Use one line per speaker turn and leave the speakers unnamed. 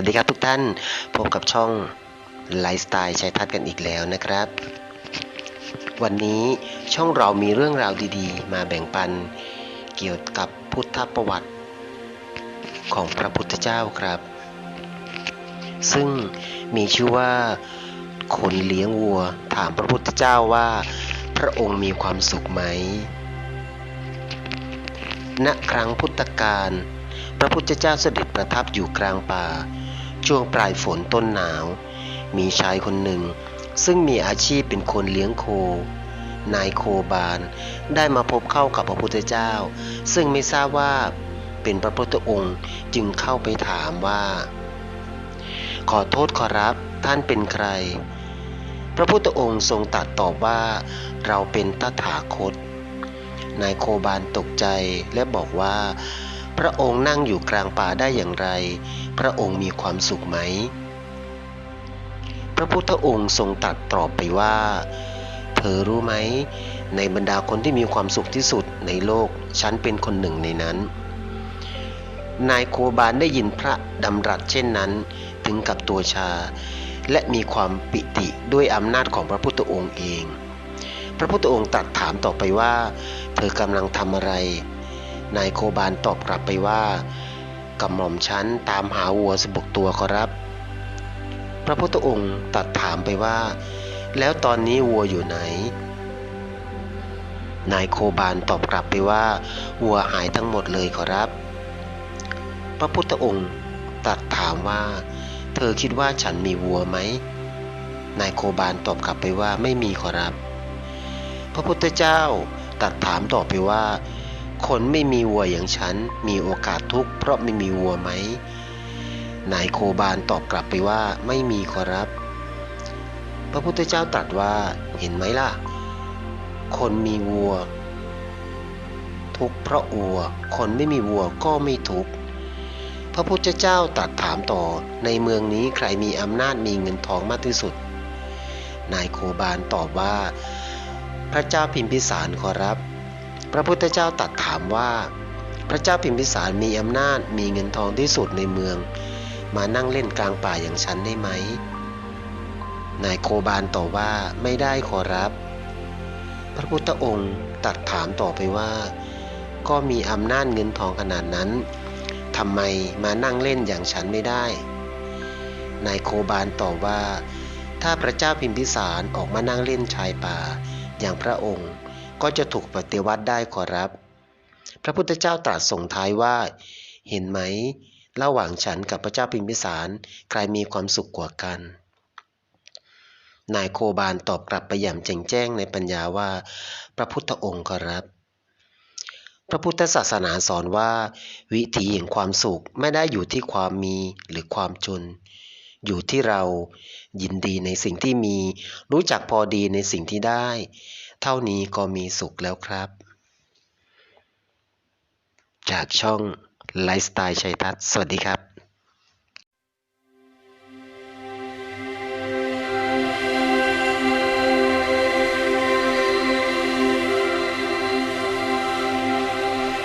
วัสดีครับทุกท่าน พบกับช่องไลฟ์สไตล์ชัยทัศน์กันอีกแล้วนะครับ วันนี้ช่องเรามีเรื่องราวดีๆ มาแบ่งปัน เกี่ยวกับพุทธประวัติของพระพุทธเจ้าครับ ซึ่งมีชื่อว่าคนเลี้ยงวัวถามพระพุทธเจ้าว่า พระองค์มีความสุขไหม ณ ครั้งพุทธกาลพระพุทธเจ้าเสด็จประทับอยู่กลางป่า ช่วงปลายฝนต้นหนาว มีชายคนหนึ่ง ซึ่งมีอาชีพเป็นคนเลี้ยงโค นายโคบาลได้มาพบเข้ากับพระพุทธเจ้า ซึ่งไม่ทราบว่าเป็นพระพุทธองค์จึงเข้าไปถามว่า ขอโทษขอรับท่านเป็นใคร พระพุทธองค์ทรงตรัสตอบว่าเราเป็นตถาคต นายโคบาลตกใจและบอกว่า พระองค์นั่งอยู่กลางป่าได้อย่างไร พระองค์มีความสุขไหม พระพุทธองค์ทรงตรัสตอบไปว่า เธอรู้ไหม ในบรรดาคนที่มีความสุขที่สุดในโลก ฉันเป็นคนหนึ่งในนั้น นายโคบาลได้ยินพระดำรัสเช่นนั้น ถึงกับตัวชา และมีความปิติด้วยอำนาจของพระพุทธองค์เอง พระพุทธองค์ตรัสถามต่อไปว่า เธอกำลังทำอะไร นายโคบาลตอบกลับไปว่ากำหม่อมฉันตามหาวัวสบุกตัวขอรับ พระพุทธองค์ตรัสถามไปว่า แล้วตอนนี้วัวอยู่ไหน นายโคบาลตอบกลับไปว่า วัวหายทั้งหมดเลยขอรับ พระพุทธองค์ตรัสถามว่า เธอคิดว่าฉันมีวัวไหม นายโคบาลตอบกลับไปว่าไม่มีขอรับ พระพุทธเจ้าตรัสถามต่อไปว่า คนไม่มีวัวอย่างฉันมีโอกาสทุกข์เพราะไม่มีวัวไหม นายโคบาลตอบกลับไปว่าไม่มีขอรับ พระพุทธเจ้าตรัสว่าเห็นไหมล่ะ คนมีวัว ทุกข์เพราะวัว คนไม่มีวัวก็ไม่ทุกข์พระพุทธเจ้าตรัสถามต่อในเมืองนี้ใครมีอำนาจมีเงินทองมากที่สุด นายโคบาลตอบว่า พระเจ้าพิมพิสารขอรับ พระพุทธเจ้าตรัสถามว่า พระเจ้าพิมพิสารมีอำนาจมีเงินทองที่สุดในเมือง มานั่งเล่นกลางป่าอย่างฉันได้ไหม นายโคบาลตอบว่าไม่ได้ขอรับ พระพุทธองค์ตรัสถามต่อไปว่า ก็มีอำนาจเงินทองขนาดนั้นทำไมมานั่งเล่นอย่างฉันไม่ได้ นายโคบาลตอบว่า ถ้าพระเจ้าพิมพิสารออกมานั่งเล่นชายป่าอย่างพระองค์ ก็จะถูกปฏิวัติได้ขอรับ พระพุทธเจ้าตรัสส่งท้ายว่า เห็นไหม ระหว่างฉันกับพระเจ้าพิมพิสารใครมีความสุขกว่ากัน นายโคบาลตอบกลับไปอย่างแจ่งแจ้งในปัญญาว่า พระพุทธองค์ขอรับ พระพุทธศาสนาสอนว่า วิถีแห่งความสุขไม่ได้อยู่ที่ความมีหรือความจนอยู่ที่เรายินดีในสิ่งที่มี รู้จักพอดีในสิ่งที่ได้ เท่านี้ก็มีสุขแล้วครับ จากช่องไลฟ์สไตล์ชัยทัศน์สวัสดีครับ